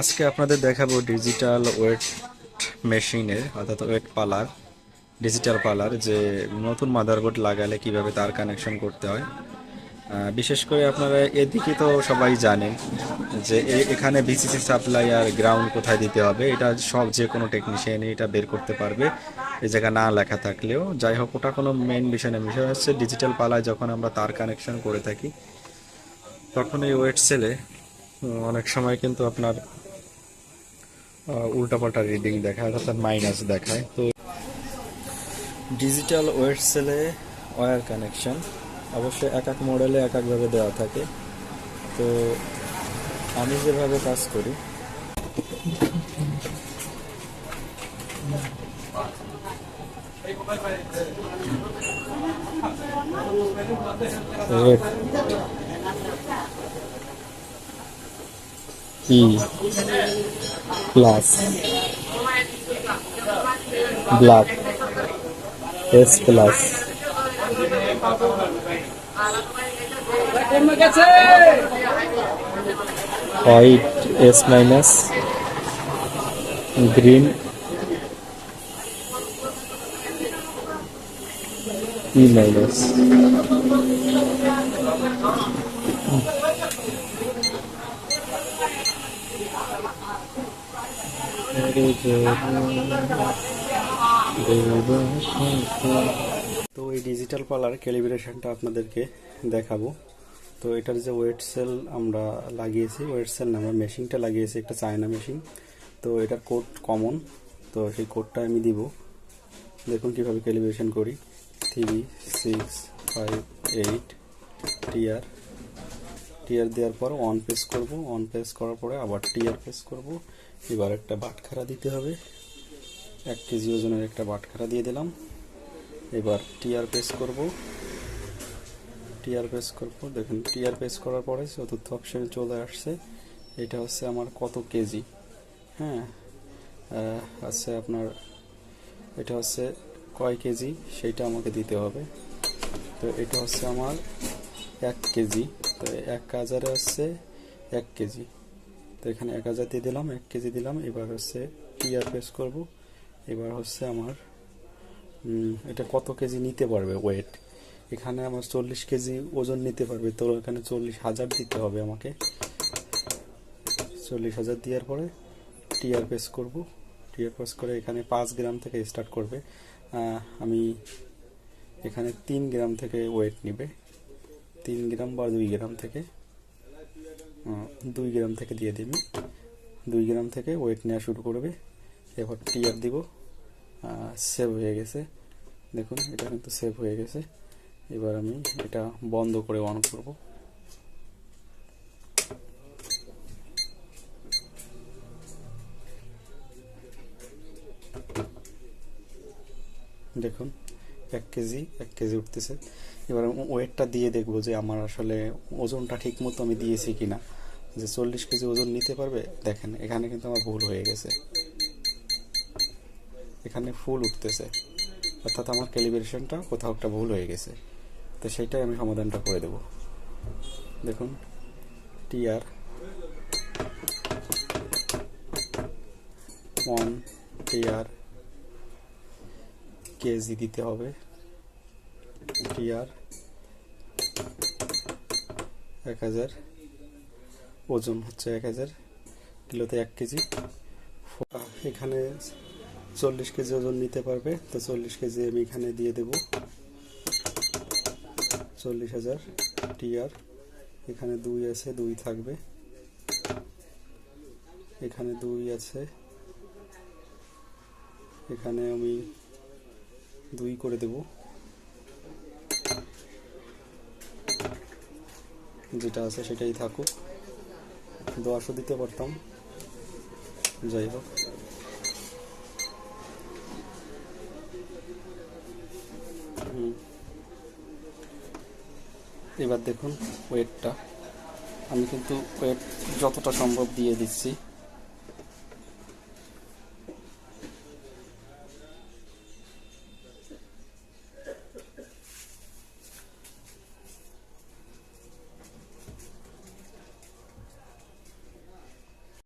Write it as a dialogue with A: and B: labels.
A: আজকে আপনাদের দেখাবো ডিজিটাল ওয়েট মেশিনের অর্থাৎ ওয়েট পালার ডিজিটাল পালার যে নতুন মাদারবোর্ড লাগালে কীভাবে তার কানেকশন করতে হয়। বিশেষ করে আপনারা এদিকে তো সবাই জানেন যে এখানে ভিসিসি সাপ্লাই আর গ্রাউন্ড কোথায় দিতে হবে, এটা সব যে কোনো টেকনিশিয়ানই এটা বের করতে পারবে, এই জায়গা না লেখা থাকলেও। যাই হোক, ওটা কোনো মেন বিষয় না, বিষয় হচ্ছে ডিজিটাল পালায় যখন আমরা তার কানেকশন করে থাকি, তখন এই ওয়েট সেলে অনেক সময় কিন্তু আপনার উল্টাপাল্টা রিডিং দেখায় অর্থাৎ মাইনাস দেখায়। তো ডিজিটাল ওয়েট সেলে ওয়্যার কানেকশন অবশ্যই এক এক মডেলে এক একভাবে দেওয়া থাকে। তো আমি যেভাবে কাজ করি E plus black S plus white S minus green E minus তো এই ডিজিটাল পালার ক্যালিব্রেশনটা আপনাদেরকে দেখাবো। তো এটার যে ওয়েট সেল আমরা লাগিয়েছি ওয়েট সেল না, আমরা মেশিনটা লাগিয়েছি, একটা চায়না মেশিন তো এটার কোড কমন তো সেই কোডটা আমি দিব। দেখুন কীভাবে ক্যালিব্রেশন করি। Three six five eight tare tare দেওয়ার পর অন প্রেস করব অন প্রেস করার পরে আবার টিয়ার প্রেস করব। এবার একটা বাটখারা দিতে হবে। এক কেজি ওজনের একটা বাটখারা দিয়ে দিলাম। এবার টিআর প্রেস করব। টিআর পেস করব। দেখুন টিআর পেস করার পরে চতুর্থ অপশনে চলে আসছে। এটা হচ্ছে আমার কত কেজি? হ্যাঁ আছে আপনার, এটা হচ্ছে কয় কেজি? সেইটা আমাকে দিতে হবে। তো এটা হচ্ছে আমার এক কেজি। তো এক হাজারে হচ্ছে এক কেজি। এখানে এক হাজার দিয়ে দিলাম, এক কেজি দিলাম। এবার হচ্ছে টিআর প্রেস করব? এবার হচ্ছে আমার এটা কত কেজি নিতে পারবে ওয়েট এখানে আমার চল্লিশ কেজি ওজন নিতে পারবে, তো এখানে চল্লিশ হাজার দিতে হবে আমাকে। চল্লিশ হাজার দেওয়ার পরে টিআর প্রেস করব। টিআর প্রেস করে এখানে পাঁচ গ্রাম থেকে স্টার্ট করবে। আমি এখানে তিন গ্রাম থেকে ওয়েট নিবে। তিন গ্রাম বা দুই গ্রাম থেকে। দুই গ্রাম থেকে দিয়ে দিবি। দুই গ্রাম থেকে ওয়েট নেওয়া শুরু করবে। এবার টিআর দিব। সেভ হয়ে গেছে। দেখুন, এটা কিন্তু সেভ হয়ে গেছে। এবার আমি এটা বন্ধ করে অন করব। দেখুন, এক কেজি এক কেজি উঠতেছে। এবার ওয়েটটা দিয়ে দেখব যে আমার আসলে ওজনটা ঠিক মতো আমি দিয়েছি কিনা। যে চল্লিশ কেজি ওজন নিতে পারবে? দেখেন, এখানে কিন্তু আমার ভুল হয়ে গেছে। এখানে ফুল উঠতেছে। অর্থাৎ আমার ক্যালিব্রেশনটা কোথাও একটা ভুল হয়ে গেছে। তো সেইটাই আমি সমাধানটা করে দেব। দেখুন, টিআর ওয়ান টিআর কেজি দিতে হবে। টিআর এক হাজার ওজন হচ্ছে এক হাজার কিলোতে এক কেজি। এখানে চল্লিশ কেজি ওজন নিতে পারবে, তো চল্লিশ কেজি আমি এখানে দিয়ে দেব। চল্লিশ হাজার টিআর, এখানে দুই আছে, দুই থাকবে। এখানে দুই আছে। এখানে আমি দুই করে দেব। যেটা আছে সেটাই থাকুক। দোয়াশো দিতে পারতাম। যাই হোক। এবার দেখুন ওয়েটটা। আমি কিন্তু ওয়েট যতটা সম্ভব দিয়ে দিচ্ছি।